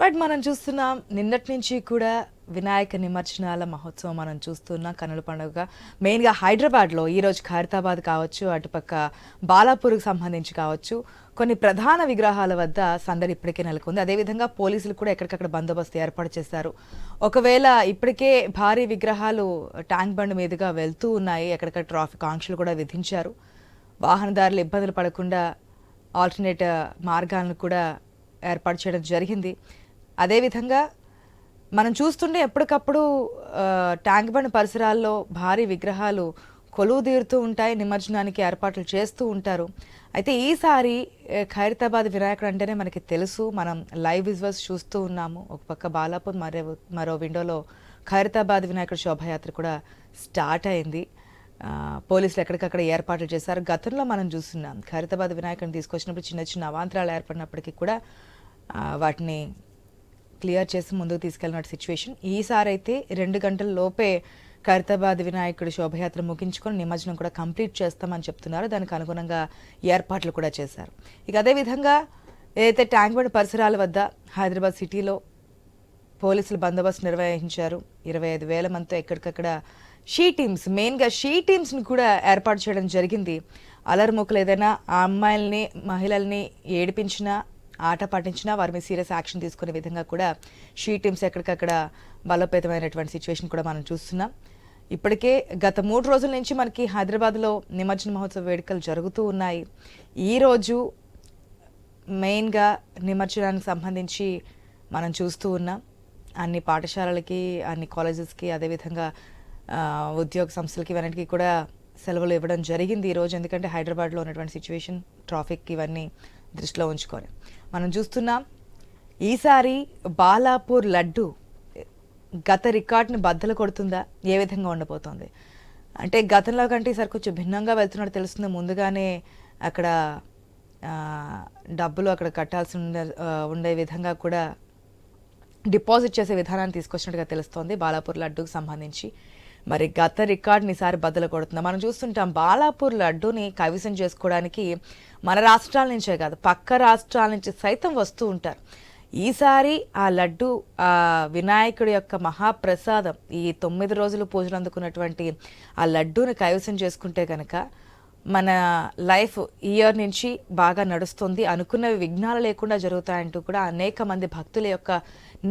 Right మనం చూస్తున్నాం. నిన్నటి నుంచి కూడా వినాయక నిమజ్జనాల మహోత్సవం మనం చూస్తున్నాం. కనుల పండుగ మెయిన్గా హైదరాబాద్లో ఈరోజు ఖైరతాబాద్ కావచ్చు అటుపక్క బాలాపూర్కి సంబంధించి కావచ్చు. కొన్ని ప్రధాన విగ్రహాల వద్ద సందడి ఇప్పటికే నెలకొంది. అదేవిధంగా పోలీసులు కూడా ఎక్కడికక్కడ బందోబస్తు ఏర్పాటు చేశారు. ఒకవేళ ఇప్పటికే భారీ విగ్రహాలు ట్యాంక్ బండ్ మీదుగా వెళ్తూ ఉన్నాయి ఎక్కడికక్కడ ట్రాఫిక్ ఆంక్షలు కూడా విధించారు. వాహనదారులు ఇబ్బందులు పడకుండా ఆల్టర్నేట్ మార్గాలను కూడా ఏర్పాటు చేయడం జరిగింది. అదేవిధంగా మనం చూస్తుంటే ఎప్పటికప్పుడు ట్యాంక్ బండ్ పరిసరాల్లో భారీ విగ్రహాలు కొలువు తీరుతూ ఉంటాయి నిమజ్జనానికి ఏర్పాట్లు చేస్తూ ఉంటారు. అయితే ఈసారి ఖైరతాబాద్ వినాయకుడు అంటేనే మనకి తెలుసు. మనం లైవ్ విజువల్స్ చూస్తూ ఉన్నాము. ఒక పక్క బాలాపూర్ మరో మరో విండోలో ఖైరతాబాద్ వినాయకుడు శోభయాత్ర కూడా స్టార్ట్ అయింది. పోలీసులు ఎక్కడికక్కడ ఏర్పాట్లు చేశారు. గతంలో మనం చూస్తున్నాం ఖైరతాబాద్ వినాయకుడిని తీసుకొచ్చినప్పుడు చిన్న చిన్న అవాంతరాలు ఏర్పడినప్పటికీ కూడా వాటిని క్లియర్ చేసి ముందుకు తీసుకెళ్ళిన సిచ్యువేషన్ ఈసారి అయితే రెండు గంటల లోపే ఖైరతాబాద్ వినాయకుడి శోభయాత్ర ముగించుకొని నిమజ్జనం కూడా కంప్లీట్ చేస్తామని చెప్తున్నారు. దానికి అనుగుణంగా ఏర్పాట్లు కూడా చేశారు. ఇక అదేవిధంగా ఏదైతే ట్యాంక్ బండ్ పరిసరాల వద్ద హైదరాబాద్ సిటీలో పోలీసులు బందోబస్తు నిర్వహించారు. ఇరవై ఐదు వేల మందితో ఎక్కడికక్కడ షీ టీమ్స్ మెయిన్గా షీ టీమ్స్ని కూడా ఏర్పాటు చేయడం జరిగింది. అలర్ముఖలు ఏదైనా ఆ అమ్మాయిల్ని మహిళల్ని ఏడిపించినా ఆట పాటించినా వారి మీద సీరియస్ యాక్షన్ తీసుకునే విధంగా కూడా షీ టీమ్స్ ఎక్కడికక్కడ బలోపేతమైనటువంటి సిచ్యువేషన్ కూడా మనం చూస్తున్నాం. ఇప్పటికే గత మూడు రోజుల నుంచి మనకి హైదరాబాద్లో నిమజ్జన మహోత్సవ వేడుకలు జరుగుతూ ఉన్నాయి. ఈరోజు మెయిన్గా నిమజ్జనానికి సంబంధించి మనం చూస్తూ ఉన్నాం. అన్ని పాఠశాలలకి అన్ని కాలేజెస్కి అదేవిధంగా ఉద్యోగ సంస్థలకి ఇవన్నిటికీ కూడా సెలవులు ఇవ్వడం జరిగింది ఈరోజు ఎందుకంటే హైదరాబాద్లో ఉన్నటువంటి సిచ్యువేషన్ ట్రాఫిక్ ఇవన్నీ దృష్టిలో ఉంచుకొని. మనం చూస్తున్నాం ఈసారి బాలాపూర్ లడ్డు గత రికార్డుని బద్దలు కొడుతుందా? ఏ విధంగా ఉండబోతోంది? అంటే గతంలో కంటే ఈసారి కొంచెం భిన్నంగా వెళ్తున్నట్టు తెలుస్తుంది. ముందుగానే అక్కడ డబ్బులు అక్కడ కట్టాల్సి ఉండే ఉండే విధంగా కూడా డిపాజిట్ చేసే విధానాన్ని తీసుకొచ్చినట్టుగా తెలుస్తోంది బాలాపూర్ లడ్డూకి సంబంధించి. మరి గత రికార్డుని ఈసారి బద్దలు కొడుతుందా మనం చూస్తుంటాం బాలాపూర్ లడ్డూని కైవసం చేసుకోవడానికి మన రాష్ట్రాల నుంచే కాదు పక్క రాష్ట్రాల నుంచి సైతం వస్తూ ఉంటారు. ఈసారి ఆ లడ్డు ఆ వినాయకుడి యొక్క మహాప్రసాదం ఈ తొమ్మిది రోజులు పూజలు అందుకున్నటువంటి ఆ లడ్డూని కైవసం చేసుకుంటే కనుక మన లైఫ్ ఇయర్ నుంచి బాగా నడుస్తుంది. అనుకున్నవి విఘ్నాలు లేకుండా జరుగుతాయంటూ కూడా అనేక మంది భక్తుల యొక్క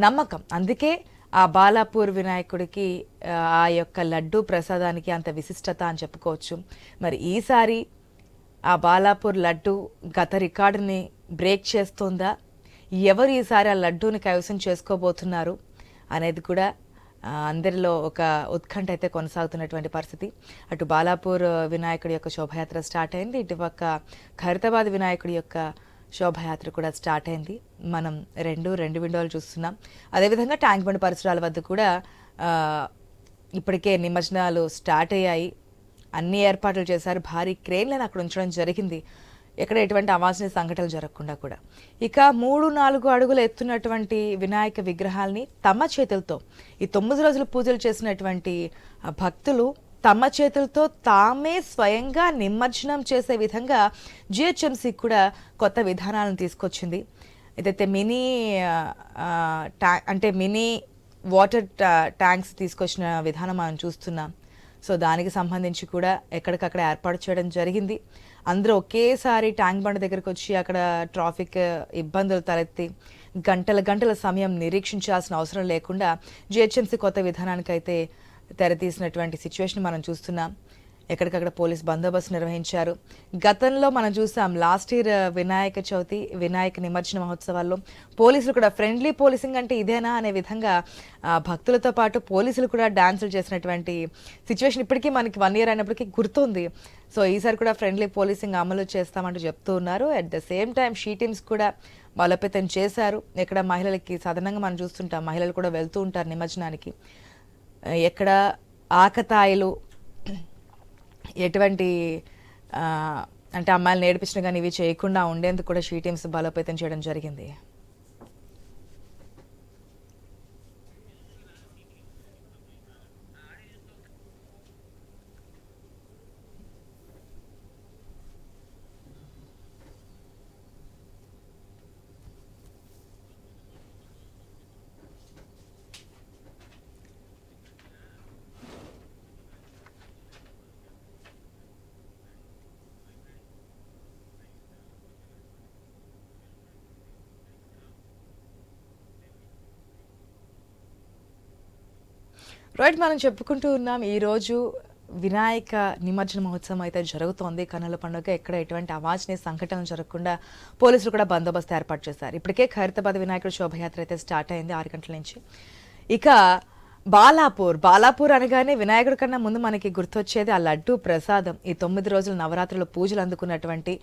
నమ్మకం. అందుకే ఆ బాలాపూర్ వినాయకుడికి ఆ, యొక్క లడ్డు ప్రసాదానికి అంత విశిష్టత అని చెప్పుకోవచ్చు. మరి ఈసారి ఆ బాలాపూర్ లడ్డు గత రికార్డుని బ్రేక్ చేస్తుందా? ఎవరు ఈసారి ఆ లడ్డూని కైవసం చేసుకోబోతున్నారు అనేది కూడా అందరిలో ఒక ఉత్కంఠ అయితే కొనసాగుతున్నటువంటి పరిస్థితి. అటు బాలాపూర్ వినాయకుడి యొక్క శోభయాత్ర స్టార్ట్ అయింది ఇటుపక్క ఖైరతాబాద్ వినాయకుడి యొక్క శోభయాత్ర కూడా స్టార్ట్ అయింది. మనం రెండు రెండు విండోలు చూస్తున్నాం. అదేవిధంగా ట్యాంక్ బండ్ పరిసరాల వద్ద కూడా ఇప్పటికే నిమజ్జనాలు స్టార్ట్ అయ్యాయి. అన్ని ఏర్పాట్లు చేశారు. భారీ క్రేన్లను అక్కడ ఉంచడం జరిగింది. ఎక్కడ ఎటువంటి అవాంఛనీయ సంఘటనలు జరగకుండా కూడా. ఇక మూడు నాలుగు అడుగులు ఎత్తున్నటువంటి వినాయక విగ్రహాల్ని తమ చేతులతో ఈ తొమ్మిది రోజులు పూజలు చేసినటువంటి భక్తులు తమ చేతులతో తామే స్వయంగా నిమజ్జనం చేసే విధంగా జిహెచ్ఎంసీ కూడా కొత్త విధానాలను తీసుకొచ్చింది. ఏదైతే మినీ ట్యా అంటే మినీ వాటర్ ట్యాంక్స్ తీసుకొచ్చిన విధానం మనం చూస్తున్నాం. సో దానికి సంబంధించి కూడా ఎక్కడికక్కడ ఏర్పాటు చేయడం జరిగింది. అందరూ ఒకేసారి ట్యాంక్ బండ్ దగ్గరికి వచ్చి అక్కడ ట్రాఫిక్ ఇబ్బందులు తలెత్తి గంటల గంటల సమయం నిరీక్షించాల్సిన అవసరం లేకుండా జిహెచ్ఎంసీ కొత్త విధానానికైతే తెరతీసినటువంటి సిచ్యువేషన్ మనం చూస్తున్నాం. ఎక్కడికక్కడ పోలీస్ బందోబస్తు నిర్వహించారు. గతంలో మనం చూసాం last year uh, Vinayaka Chavithi Vinayaka నిమజ్జన మహోత్సవాల్లో పోలీసులు కూడా ఫ్రెండ్లీ పోలీసింగ్ అంటే ఇదేనా అనే విధంగా భక్తులతో పాటు పోలీసులు కూడా డాన్సులు చేసినటువంటి సిచ్యువేషన్ ఇప్పటికీ మనకి వన్ ఇయర్ అయినప్పటికీ గుర్తుంది. సో ఈసారి కూడా ఫ్రెండ్లీ పోలీసింగ్ అమలు చేస్తామంటూ చెప్తూ ఉన్నారు. At the same time she teams కూడా బలోపేతం చేశారు. ఇక్కడ మహిళలకి సాధారణంగా మనం చూస్తుంటాం మహిళలు కూడా వెళ్తూ ఉంటారు నిమజ్జనానికి. ఎక్కడ ఆకతాయిలు ఎటువంటి అంటే అమ్మాయిలు నేర్పించిన కానీ ఇవి చేయకుండా ఉండేందుకు కూడా షీ టీమ్స్ బలోపేతం చేయడం జరిగింది. రైట్ మనం చెప్పుకుంటూ ఉన్నాం ఈరోజు వినాయక నిమజ్జన మహోత్సవం అయితే జరుగుతోంది. కన్నుల పండుగ ఎక్కడ ఎటువంటి అవాంఛనీయ సంఘటనలు జరగకుండా పోలీసులు కూడా బందోబస్తు ఏర్పాటు చేశారు. ఇప్పటికే ఖైరతాబాద్ వినాయకుడు శోభయాత్ర అయితే స్టార్ట్ అయింది ఆరు గంటల నుంచి. ఇక బాలాపూర్ బాలాపూర్ అనగానే వినాయకుడి కన్నా ముందు మనకి గుర్తొచ్చేది ఆ లడ్డు ప్రసాదం. ఈ తొమ్మిది రోజులు నవరాత్రులు పూజలు అందుకున్నటువంటి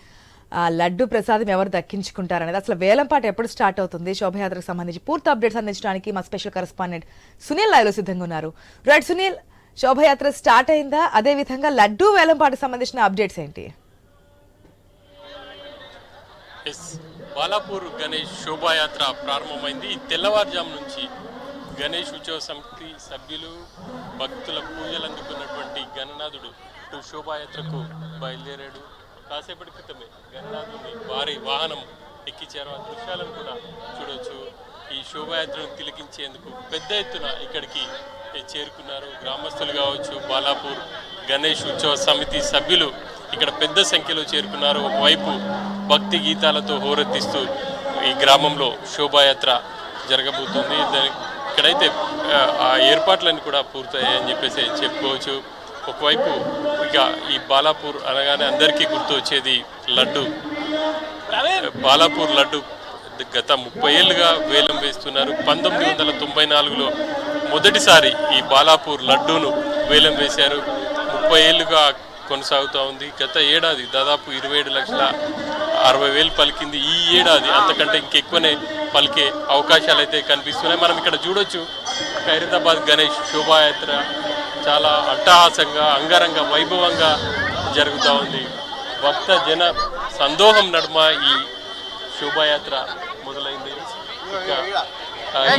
లడ్డు ప్రసాదం ఎవరు దక్కించుకుంటారనేది. అసలు వేలంపాట ఎప్పుడు స్టార్ట్ అవుతుంది? శోభయాత్రకు సంబంధించి పూర్తి అప్డేట్స్ అందించడానికి మా స్పెషల్ కరెస్పాండెంట్ సునీల్ లైవ్లో సిద్ధంగా ఉన్నారు. రైట్ సునీల్ శోభయాత్ర స్టార్ట్ అయిందా? అదే విధంగా లడ్డు వేలంపాటకు సంబంధించిన అప్డేట్స్ ఏంటి? ఎస్ బాలాపూర్ గణేష్ శోభాయాత్ర ప్రారంభమైంది. తెల్లవారుజాము నుంచి గణేష్ ఉత్సవ సమితి సభ్యులు భక్తుల పూజలు అందుకున్నటువంటి గణనాథుడు శోభాయాత్రకు బయలుదేరాడు. కాసేపటి క్రితమే గణనాథుడిని భారీ వాహనం ఎక్కించారు ఆ దృశ్యాలను కూడా చూడవచ్చు ఈ శోభాయాత్రను తిలకించేందుకు పెద్ద ఎత్తున ఇక్కడికి చేరుకున్నారు గ్రామస్తులు కావచ్చు బాలాపూర్ గణేష్ ఉత్సవ సమితి సభ్యులు ఇక్కడ పెద్ద సంఖ్యలో చేరుకున్నారు. ఒకవైపు భక్తి గీతాలతో హోరెత్తిస్తూ ఈ గ్రామంలో శోభాయాత్ర జరగబోతుంది. దాని ఇక్కడైతే ఆ, ఆ ఏర్పాట్లన్నీ కూడా పూర్తయ్యాయని చెప్పేసి చెప్పుకోవచ్చు. ఒకవైపు ఇక ఈ బాలాపూర్ అనగానే అందరికీ గుర్తు వచ్చేది లడ్డు. బాలాపూర్ లడ్డు గత ముప్పై ఏళ్ళుగా వేలం వేస్తున్నారు. పంతొమ్మిది వందల తొంభై నాలుగులో మొదటిసారి ఈ బాలాపూర్ లడ్డూను వేలం వేశారు. ముప్పై ఏళ్ళుగా కొనసాగుతూ ఉంది. గత ఏడాది దాదాపు ఇరవై ఏడు లక్షల అరవై వేలు పలికింది. ఈ ఏడాది అంతకంటే ఇంకెక్కువనే పలికే అవకాశాలు అయితే కనిపిస్తున్నాయి. మనం ఇక్కడ చూడొచ్చు. ఖైరతాబాద్ గణేష్ శోభాయాత్ర చాలా అట్టహాసంగా అంగరంగ వైభవంగా జరుగుతూ ఉంది. భక్త జన సందోహం నడుమ ఈ శోభాయాత్ర మొదలైంది. ఇంకా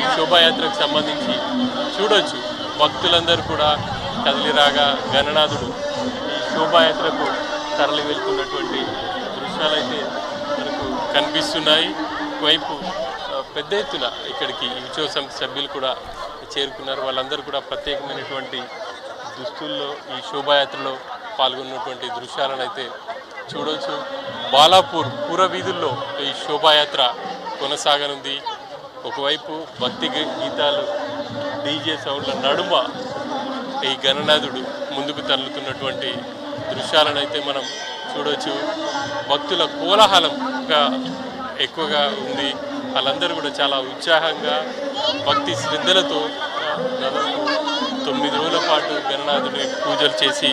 ఈ శోభాయాత్రకు సంబంధించి చూడొచ్చు. భక్తులందరూ కూడా కదిలిరాగా గణనాథుడు ఈ శోభాయాత్రకు తరలి వెళ్తున్నటువంటి దృశ్యాలైతే మనకు కనిపిస్తున్నాయి. వైపు పెద్ద ఎత్తున ఇక్కడికి ఈ సభ్యులు కూడా చేరుకున్నారు. వాళ్ళందరూ కూడా ప్రత్యేకమైనటువంటి దుస్తుల్లో ఈ శోభాయాత్రలో పాల్గొన్నటువంటి దృశ్యాలను అయితే చూడవచ్చు బాలాపూర్ పూర వీధుల్లో ఈ శోభాయాత్ర కొనసాగనుంది. ఒకవైపు భక్తి గీతాలు డీజే సౌండ్ల నడుమ ఈ గణనాథుడు ముందుకు తరలుతున్నటువంటి దృశ్యాలను అయితే మనం చూడవచ్చు భక్తుల కోలాహలంగా ఎక్కువగా ఉంది. వాళ్ళందరూ కూడా చాలా ఉత్సాహంగా భక్తి శ్రద్ధలతో తొమ్మిది రోజుల పాటు గణనాథుని పూజలు చేసి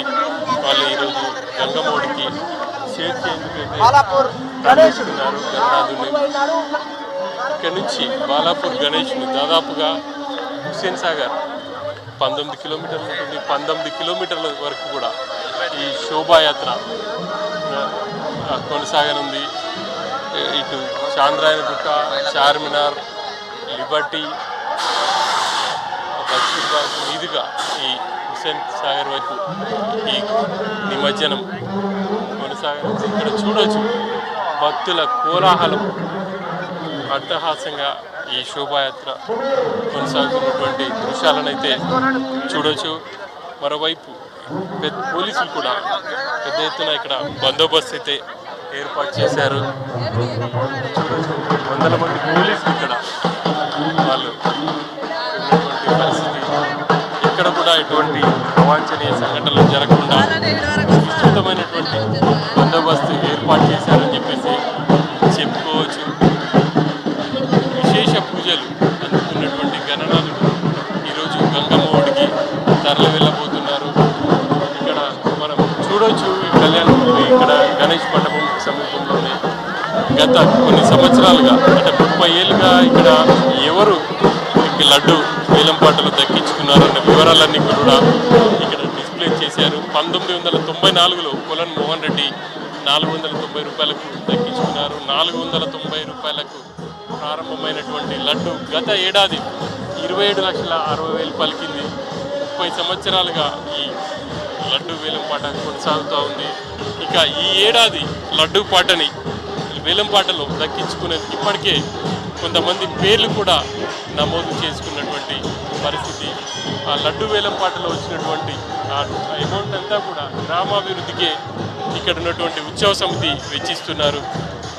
వాళ్ళు ఈరోజు గంగమోడికి చేర్చేందుకైతే తరలిస్తున్నారు గణనాథుని? ఇక్కడ నుంచి బాలాపూర్ గణేష్ను దాదాపుగా హుస్సేన్ సాగర్ పంతొమ్మిది కిలోమీటర్లు ఉంటుంది. పంతొమ్మిది కిలోమీటర్ల వరకు కూడా ఈ శోభాయాత్ర కొనసాగనుంది. ఇటు చాంద్రాయన గుట్ట చార్మినార్ లిబర్టీ బషీర్బాగ్ మీదుగా ఈ హుస్సేన్ సాగర్ వైపు ఈ నిమజ్జనం కొనసాగనుంది ఇక్కడ చూడొచ్చు భక్తుల కోలాహలం అట్టహాసంగా ఈ శోభాయాత్ర కొనసాగుతున్నటువంటి దృశ్యాలను అయితే చూడొచ్చు. మరోవైపు పెద్ద పోలీసులు కూడా పెద్ద ఎత్తున ఇక్కడ బందోబస్తు అయితే ఏర్పాటు చేశారు. వందల మంది పోలీసులు ఇక్కడ సంఘటనలు జరగకుండా విస్తృతమైనటువంటి బందోబస్తు ఏర్పాటు చేశారని చెప్పేసి చెప్పుకోవచ్చు. విశేష పూజలు అందుకున్నటువంటి గణనాథుడు ఈరోజు గంగమ్మడికి తరలి వెళ్ళబోతున్నారు. ఇక్కడ మనం చూడొచ్చు ఈ కళ్యాణ ఇక్కడ గణేష్ మండపం సమీపంలోనే. గత కొన్ని సంవత్సరాలుగా అంటే ముప్పై ఏళ్ళుగా ఇక్కడ వందల తొంభై నాలుగులో కొలన్ మోహన్ రెడ్డి నాలుగు వందల తొంభై రూపాయలకు దక్కించుకున్నారు. నాలుగు వందల తొంభై రూపాయలకు ప్రారంభమైనటువంటి లడ్డు గత ఏడాది ఇరవై ఏడు లక్షల అరవై వేలు పలికింది. ముప్పై సంవత్సరాలుగా ఈ లడ్డు వేలం పాట కొనసాగుతూ ఉంది. ఇక ఈ ఏడాది లడ్డు పాటని వేలం పాటలో ఇప్పటికే కొంతమంది పేర్లు కూడా నమోదు చేసుకున్నటువంటి పరిస్థితి. ఆ లడ్డు వేలం పాటలో వచ్చినటువంటి ఆ అమౌంట్ అంతా కూడా గ్రామాభివృద్ధికే ఇక్కడ ఉన్నటువంటి ఉత్సవ సమితి వెచ్చిస్తున్నారు.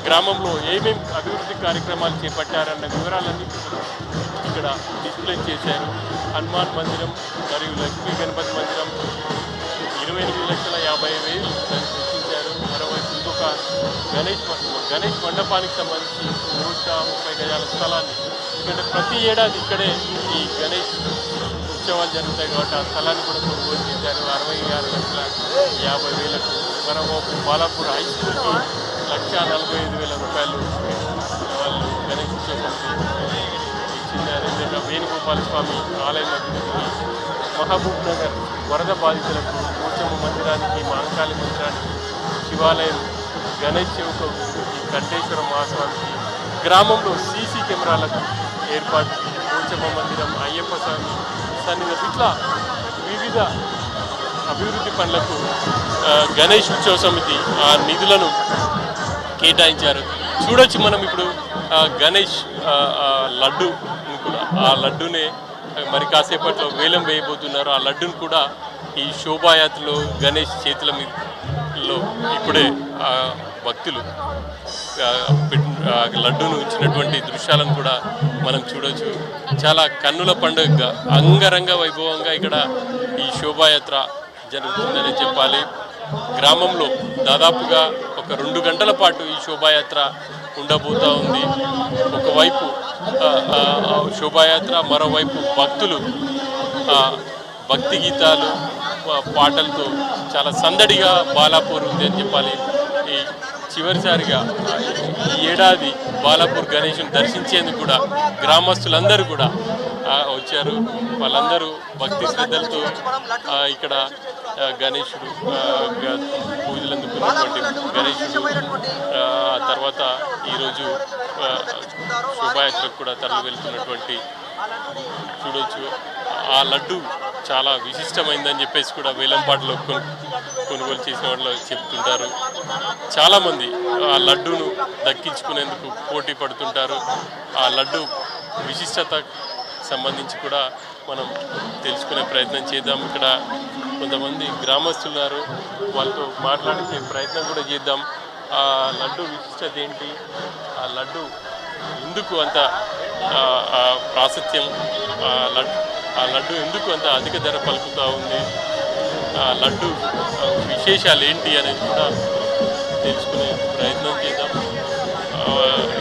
గ్రామంలో ఏమేమి అభివృద్ధి కార్యక్రమాలు చేపట్టారన్న వివరాలన్నీ ఇక్కడ డిస్ప్లే చేశారు. హనుమాన్ మందిరం మరియు లక్ష్మీ గణపతి మందిరం ఇరవై ఎనిమిది లక్షల యాభై వేలు దాన్ని వెచ్చించారు. మరోవైపు ఇంకొక గణేష్ గణేష్ మండపానికి సంబంధించి నూట ముప్పై గజాల స్థలాన్ని ఎందుకంటే ప్రతి ఏడాది ఇక్కడే ఈ గణేష్ ఉత్సవాలు జరుగుతాయి కాబట్టి ఆ స్థలాన్ని కూడా కొనుగోలు చేశారు. అరవై ఆరు లక్షల యాభై వేలకు మరోవైపు బాలాపూర్ హై స్కూల్కి లక్ష నలభై ఐదు వేల రూపాయలు వాళ్ళు గణేష్ ఉత్సవం ఇచ్చింది అదేవిధంగా వేణుగోపాల స్వామి ఆలయం అభివృద్ధికి మహబూబ్ నగర్ వరద బాధితులకు పోచమ్మ మందిరానికి మహంకాళి మందిరానికి శివాలయం గణేష్ చౌక అభివృద్ధికి కంఠేశ్వర మహాస్వామికి గ్రామంలో సీసీ కెమెరాలకు ఏర్పాటుకి కూచమ్మ మందిరం అయ్యప్ప స్వామి సన్నిధి ఇట్లా వివిధ అభివృద్ధి పనులకు గణేష్ ఉత్సవ సమితి ఆ నిధులను కేటాయించారు. చూడొచ్చు మనం ఇప్పుడు గణేష్ లడ్డు కూడా ఆ లడ్డునే మరి కాసేపట్లో వేలం వేయబోతున్నారు. ఆ లడ్డును కూడా ఈ శోభాయాత్రలో గణేష్ చేతుల మీద లో ఇప్పుడే భక్తులు లడ్డూను ఇచ్చినటువంటి దృశ్యాలను కూడా మనం చూడొచ్చు. చాలా కన్నుల పండుగగా అంగరంగ వైభవంగా ఇక్కడ ఈ శోభాయాత్ర జరుగుతుందని చెప్పాలి. గ్రామంలో దాదాపుగా ఒక రెండు గంటల పాటు ఈ శోభాయాత్ర ఉండబోతా ఉంది. ఒకవైపు శోభాయాత్ర మరోవైపు భక్తులు భక్తి గీతాలు పాటలతో చాలా సందడిగా బాలాపూర్ ఉంది అని చెప్పాలి. ఈ చివరిసారిగా ఈ ఏడాది బాలాపూర్ గణేష్ను దర్శించేందుకు కూడా గ్రామస్తులందరూ కూడా వచ్చారు. వాళ్ళందరూ భక్తి శ్రద్ధలతో ఇక్కడ ఆ, గణేశుడు పూజలు అందుకున్నటువంటి గణేశుడు ఆ తర్వాత ఈరోజు శోభాయాత్రకు కూడా తరలి వెళ్తున్నటువంటి చూడొచ్చు. ఆ లడ్డు చాలా విశిష్టమైందని చెప్పేసి కూడా వేలంపాటలో కొను కొనుగోలు చేసిన వాళ్ళు చెప్తుంటారు. చాలామంది ఆ లడ్డూను దక్కించుకునేందుకు పోటీ పడుతుంటారు. ఆ లడ్డు విశిష్టత సంబంధించి కూడా మనం తెలుసుకునే ప్రయత్నం చేద్దాం. ఇక్కడ కొంతమంది గ్రామస్తులున్నారు వాళ్ళతో మాట్లాడించే ప్రయత్నం కూడా చేద్దాం. ఆ లడ్డు విశిష్టత ఏంటి? ఆ లడ్డు ఎందుకు అంత ప్రాశస్త్యం ఆ లడ్డు ఆ లడ్డు ఎందుకు అంత అధిక ధర పలుకుతూ ఉంది? ఆ లడ్డు విశేషాలు ఏంటి అనేది కూడా తెలుసుకునే ప్రయత్నం చేద్దాం.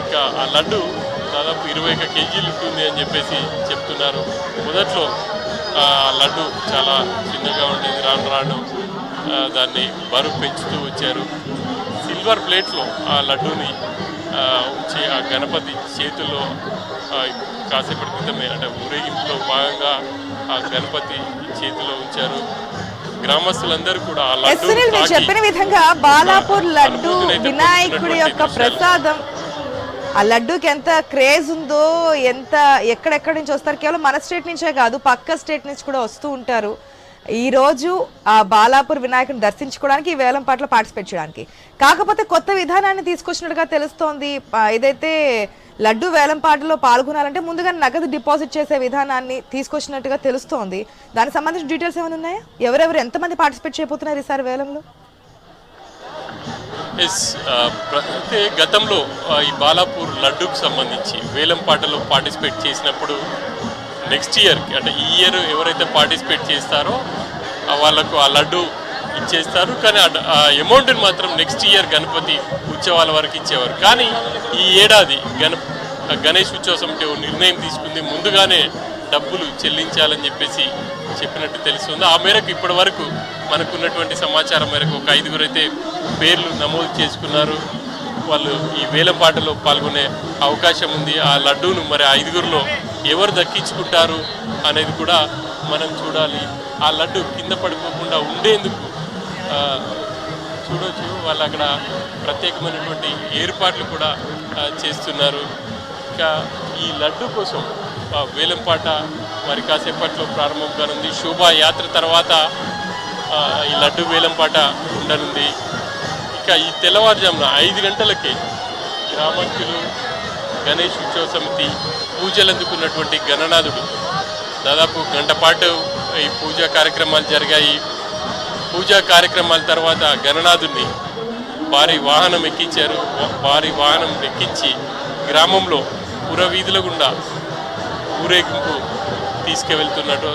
ఇంకా ఆ లడ్డు దాదాపు ఇరవై ఒక కేజీలు ఉంటుంది అని చెప్పేసి చెప్తున్నారు. మొదట్లో ఆ లడ్డు చాలా చిన్నగా ఉండేది రాను రాను దాన్ని బరువు పెంచుతూ వచ్చారు. సిల్వర్ ప్లేట్లో ఆ లడ్డూని ఉంచి ఆ గణపతి చేతుల్లో కాసేపటి క్రితమే అంటే ఊరేగింపులో భాగంగా ఆ గణపతి చేతిలో ఉంచారు. గ్రామస్తులందరూ కూడా మీరు చెప్పిన విధంగా బాలాపూర్ లడ్డు వినాయకుడి యొక్క ప్రసాదం ఆ లడ్డూకి ఎంత క్రేజ్ ఉందో ఎంత ఎక్కడెక్కడి నుంచి వస్తారు కేవలం మన స్టేట్ నుంచే కాదు పక్క స్టేట్ నుంచి కూడా వస్తూ ఉంటారు. ఈ రోజు ఆ బాలాపూర్ వినాయకుని దర్శించుకోవడానికి ఈ వేలం పాటలో పార్టిసిపేట్ చేయడానికి. కాకపోతే కొత్త విధానాన్ని తీసుకొచ్చినట్టుగా తెలుస్తోంది. ఏదైతే లడ్డు వేలంపాటలో పాల్గొనాలంటే ముందుగా నగదు డిపాజిట్ చేసే విధానాన్ని తీసుకొచ్చినట్టుగా తెలుస్తోంది. దానికి సంబంధించిన డీటెయిల్స్ ఏమైనా ఉన్నాయా? ఎవరెవరు ఎంతమంది పార్టిసిపేట్ చేయబోతున్నారు ఈసారి వేలంలో? ఎస్ అయితే గతంలో ఈ బాలాపూర్ లడ్డూకి సంబంధించి వేలం పాటలో పార్టిసిపేట్ చేసినప్పుడు నెక్స్ట్ ఇయర్కి అంటే ఈ ఇయర్ ఎవరైతే పార్టిసిపేట్ చేస్తారో వాళ్ళకు ఆ లడ్డు ఇచ్చేస్తారు. కానీ ఆ- అమౌంట్ని మాత్రం నెక్స్ట్ ఇయర్ గణపతి ఉత్సవాల వరకు ఇచ్చేవారు. కానీ ఈ ఏడాది గణ గణేష్ ఉత్సవ సమితి ఓ నిర్ణయం తీసుకుంది. ముందుగానే డబ్బులు చెల్లించాలని చెప్పేసి చెప్పినట్టు తెలుస్తుంది. ఆ మేరకు ఇప్పటి వరకు మనకున్నటువంటి సమాచారం మేరకు ఒక ఐదుగురు అయితే పేర్లు నమోదు చేసుకున్నారు. వాళ్ళు ఈ వేలంపాటలో పాల్గొనే అవకాశం ఉంది. ఆ లడ్డూను మరి ఐదుగురులో ఐదుగురిలో ఎవరు దక్కించుకుంటారు అనేది కూడా మనం చూడాలి. ఆ లడ్డు కింద పడిపోకుండా ఉండేందుకు చూడొచ్చు. వాళ్ళు అక్కడ ప్రత్యేకమైనటువంటి ఏర్పాట్లు కూడా చేస్తున్నారు. ఇంకా ఈ లడ్డు కోసం వేలంపాట మరి కాసేపట్లో ప్రారంభం కానుంది. శోభాయాత్ర తర్వాత ఈ లడ్డు వేలంపాట ఉండనుంది. ఇంకా ఈ తెల్లవారుజామున ఐదు గంటలకే గ్రామస్తులు గణేష్ ఉత్సవ సమితి పూజలు అందుకున్నటువంటి గణనాథుడు. దాదాపు గంట పాటు ఈ పూజా కార్యక్రమాలు జరిగాయి. పూజా కార్యక్రమాల తర్వాత గణనాథుని భారీ వాహనం ఎక్కించారు. భారీ వాహనం ఎక్కించి గ్రామంలో పురవీధుల గుండా ఊరేగింపు తీసుకువెళ్తున్నట్టు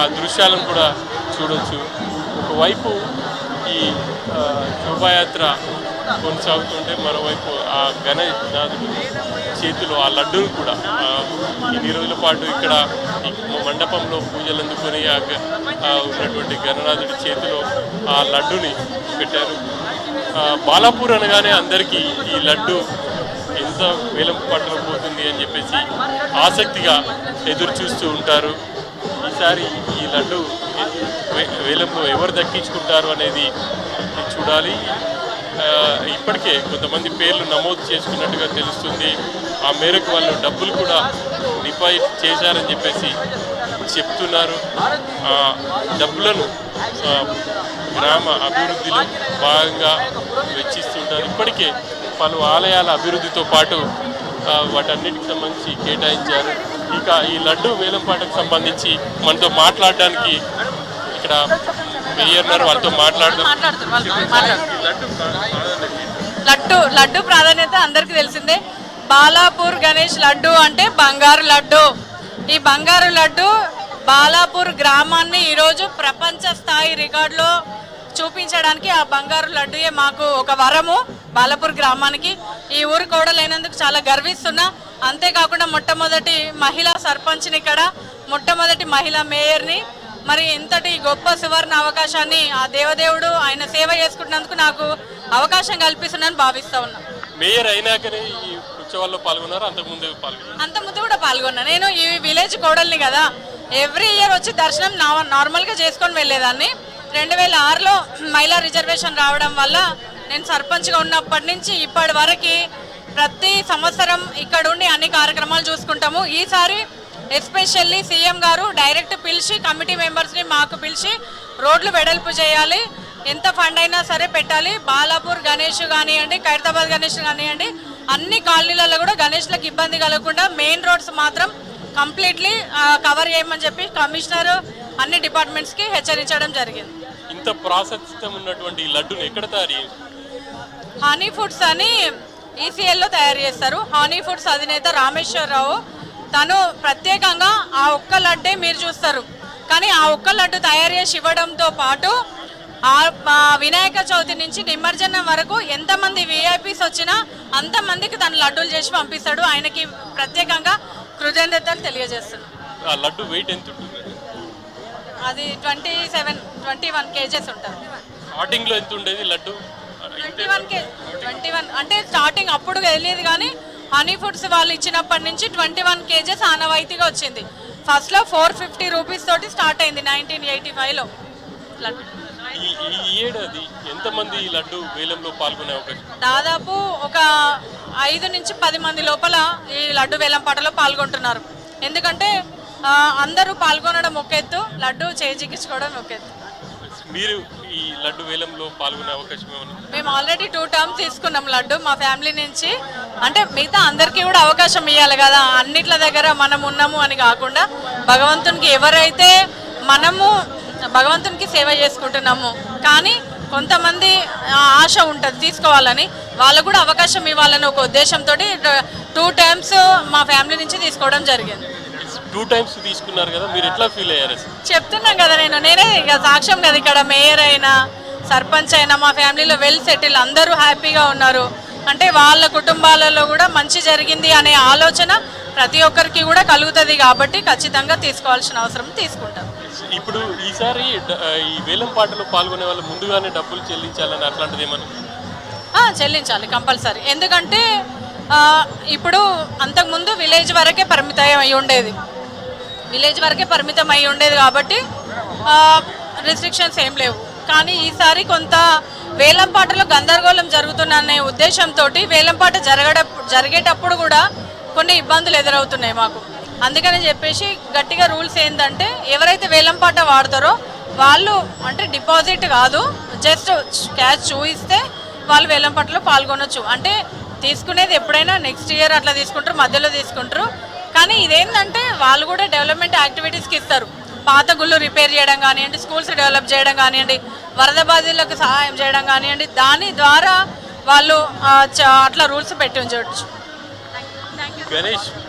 ఆ దృశ్యాలను కూడా చూడవచ్చు ఒకవైపు ఈ శోభాయాత్ర కొనసాగుతుంటే మరోవైపు ఆ గణనాథుడు చేతిలో ఆ లడ్డూలు కూడా. ఇన్ని రోజుల పాటు ఇక్కడ మండపంలో పూజలు అందుకొని ఉన్నటువంటి గణరాజుడి చేతిలో ఆ లడ్డుని పెట్టారు. బాలాపూర్ అనగానే అందరికీ ఈ లడ్డు ఎంత వేలం పట్టలు పోతుంది అని చెప్పేసి ఆసక్తిగా ఎదురు చూస్తూ ఉంటారు. ఈసారి ఈ లడ్డు వే- వేలంలో ఎవరు దక్కించుకుంటారు అనేది చూడాలి. ఇప్పటికే కొంతమంది పేర్లు నమోదు చేసుకున్నట్టుగా తెలుస్తుంది. ఆ మేరకు వాళ్ళు డబ్బులు కూడా డిపాజిట్ చేశారని చెప్పేసి చెప్తున్నారు. ఆ డబ్బులను గ్రామ అభివృద్ధిలో భాగంగా వెచ్చిస్తుంటారు. ఇప్పటికే పలు ఆలయాల అభివృద్ధితో పాటు వాటన్నిటికి సంబంధించి కేటాయించారు. ఇక ఈ లడ్డు వేలంపాటకు సంబంధించి మనతో మాట్లాడడానికి ఇక్కడ మేయర్ ఉన్నారు వాళ్ళతో? లడ్డు లడ్డు ప్రాధాన్యత అందరికీ తెలిసిందే. బాలాపూర్ గణేష్ లడ్డు అంటే బంగారు లడ్డు. ఈ బంగారు లడ్డు బాలాపూర్ గ్రామాన్ని ఈరోజు ప్రపంచ స్థాయి రికార్డులో చూపించడానికి ఆ బంగారు లడ్డుయే మాకు ఒక వరము బాలాపూర్ గ్రామానికి. ఈ ఊరు కోడలైనందుకు చాలా గర్విస్తున్నా. అంతేకాకుండా మొట్టమొదటి మహిళా సర్పంచ్ని ఇక్కడ మొట్టమొదటి మహిళా మేయర్ని మరి ఇంతటి గొప్ప సువర్ణ అవకాశాన్ని ఆ దేవదేవుడు ఆయన సేవ చేసుకుంటున్నందుకు నాకు అవకాశం కల్పిస్తున్నాను భావిస్తా ఉన్నా. మేయర్ అయినాకనే ఈ ఉత్సవాల్లో పాల్గొన్నారు? అంతకుముందు పాల్గొన్నారు అంత ముందు కూడా పాల్గొన్నా. నేను ఈ విలేజ్ కోడల్ని కదా. ఎవ్రీ ఇయర్ వచ్చి దర్శనం నార్మల్గా చేసుకొని వెళ్ళేదాన్ని. రెండు వేల ఆరులో మహిళా రిజర్వేషన్ రావడం వల్ల నేను సర్పంచ్గా ఉన్నప్పటి నుంచి ఇప్పటి వరకు ప్రతి సంవత్సరం ఇక్కడ ఉండి అన్ని కార్యక్రమాలు చూసుకుంటాము. ఈసారి ఎస్పెషల్లీ సీఎం గారు డైరెక్ట్ పిలిచి కమిటీ మెంబర్స్ని మాకు పిలిచి రోడ్లు వెడల్పు చేయాలి. ఎంత ఫండ్ అయినా సరే పెట్టాలి. బాలాపూర్ గణేష్ కానివ్వండి ఖైరతాబాద్ గణేష్ కానివ్వండి అన్ని కాలనీలలో కూడా గణేష్లకు ఇబ్బంది కలగకుండా మెయిన్ రోడ్స్ మాత్రం కంప్లీట్లీ కవర్ చేయమని చెప్పి కమిషనర్ అన్ని డిపార్ట్మెంట్స్కి హెచ్చరించడం జరిగింది. ఇంత ప్రాశస్త్యం ఉన్నటువంటి ఈ లడ్డును ఎక్కడ తయారు హనీ ఫుడ్స్ అని ఈసీఎల్లో తయారు చేస్తారు. హనీ ఫుడ్స్ అధినేత రామేశ్వరరావు తను ప్రత్యేకంగా ఆ ఒక్క లడ్డే మీరు చూస్తారు. కానీ ఆ ఒక్క లడ్డు తయారు చేసి ఇవ్వడంతో పాటు ఆ వినాయక చవితి నుంచి నిమజ్జనం వరకు ఎంతమంది విఐపీస్ వచ్చినా అంతమందికి తను లడ్డూలు చేసి పంపిస్తాడు. ఆయనకి ప్రత్యేకంగా కృతజ్ఞతలు తెలియజేస్తున్నాను. ఆ లడ్డు వెయిట్ ఎంత ఉంటుంది? అది twenty seven twenty one kgs ఉంటుంది. ఎంత ఉండేది laddu? Twenty one K twenty one అంటే స్టార్టింగ్ అప్పుడు తెలియదు కానీ హనీ ఫుడ్స్ వాళ్ళు ఇచ్చినప్పటి నుంచి ట్వంటీ వన్ కేజెస్ ఆనవాయితీగా వచ్చింది. ఫస్ట్లో ఫోర్ ఫిఫ్టీ రూపీస్ తోటి స్టార్ట్ అయింది నైన్టీన్ ఎయిటీ ఫైవ్లో ఈ ఈ ఏడాది ఎంతమంది లడ్డు వేలంలో పాల్గొనే అవకాశం? దాదాపు ఒక ఐదు నుంచి పది మంది లోపల ఈ లడ్డు వేలం పాటలో పాల్గొంటున్నారు. ఎందుకంటే అందరూ పాల్గొనడం ఒక ఎత్తు లడ్డు చేజిక్కించుకోవడం ఒక ఎత్తు. మీరు ఈ లడ్డు వేలంలో పాల్గొనే అవకాశం ఏమన్నా మేము ఆల్రెడీ టూ టర్మ్స్ తీసుకున్నాం లడ్డు. మా ఫ్యామిలీ నుంచి అంటే మిగతా అందరికీ కూడా అవకాశం ఇవ్వాలి కదా. అన్నిట్ల దగ్గర మనం ఉన్నాము అని కాకుండా భగవంతునికి ఎవరైతే మనము భగవంతునికి సేవ చేసుకుంటున్నాము కానీ కొంతమంది ఆశ ఉంటుంది తీసుకోవాలని వాళ్ళకు కూడా అవకాశం ఇవ్వాలని ఒక ఉద్దేశంతో టూ టైమ్స్ మా ఫ్యామిలీ నుంచి తీసుకోవడం జరిగింది. టూ టైమ్స్ తీసుకున్నారు కదా మీరు ఎట్లా ఫీల్ అయ్యారు? చెప్తున్నాం కదా నేను నేనే ఇక సాక్ష్యం కదా ఇక్కడ మేయర్ అయినా సర్పంచ్ అయినా మా ఫ్యామిలీలో వెల్ సెటిల్ అందరూ హ్యాపీగా ఉన్నారు. అంటే వాళ్ళ కుటుంబాలలో కూడా మంచి జరిగింది అనే ఆలోచన ప్రతి ఒక్కరికి కూడా కలుగుతుంది కాబట్టి ఖచ్చితంగా తీసుకోవాల్సిన అవసరం తీసుకుంటాం ఇప్పుడు ఈసారి ఈ వేలం పాటలో పాల్గొనే వాళ్ళు ముందుగానే డబ్బులు చెల్లించాలని అట్లాంటిది ఏమన్నా? చెల్లించాలి కంపల్సరీ. ఎందుకంటే ఇప్పుడు అంతకుముందు విలేజ్ వరకే పరిమితం అయి ఉండేది. విలేజ్ వరకే పరిమితం అయి ఉండేది కాబట్టి రిస్ట్రిక్షన్స్ ఏం లేవు. కానీ ఈసారి కొంత వేలంపాటలో గందరగోళం జరుగుతుందనే ఉద్దేశంతో వేలంపాట జరగడ జరిగేటప్పుడు కూడా కొన్ని ఇబ్బందులు ఎదురవుతున్నాయి మాకు. అందుకని చెప్పేసి గట్టిగా రూల్స్ ఏంటంటే ఎవరైతే వేలంపాట వాడతారో వాళ్ళు అంటే డిపాజిట్ కాదు జస్ట్ క్యాష్ చూయిస్తే వాళ్ళు వేలంపాటలో పాల్గొనొచ్చు. అంటే తీసుకునేది ఎప్పుడైనా నెక్స్ట్ ఇయర్ అట్లా తీసుకుంటారు మధ్యలో తీసుకుంటారు. కానీ ఇదేంటంటే వాళ్ళు కూడా డెవలప్మెంట్ యాక్టివిటీస్కి ఇస్తారు. పాత గుళ్ళు రిపేర్ చేయడం కానివ్వండి స్కూల్స్ డెవలప్ చేయడం కానివ్వండి వరద బాధితులకు సహాయం చేయడం కానివ్వండి దాని ద్వారా వాళ్ళు అట్లా రూల్స్ పెట్టి ఉంచవచ్చు గణేష్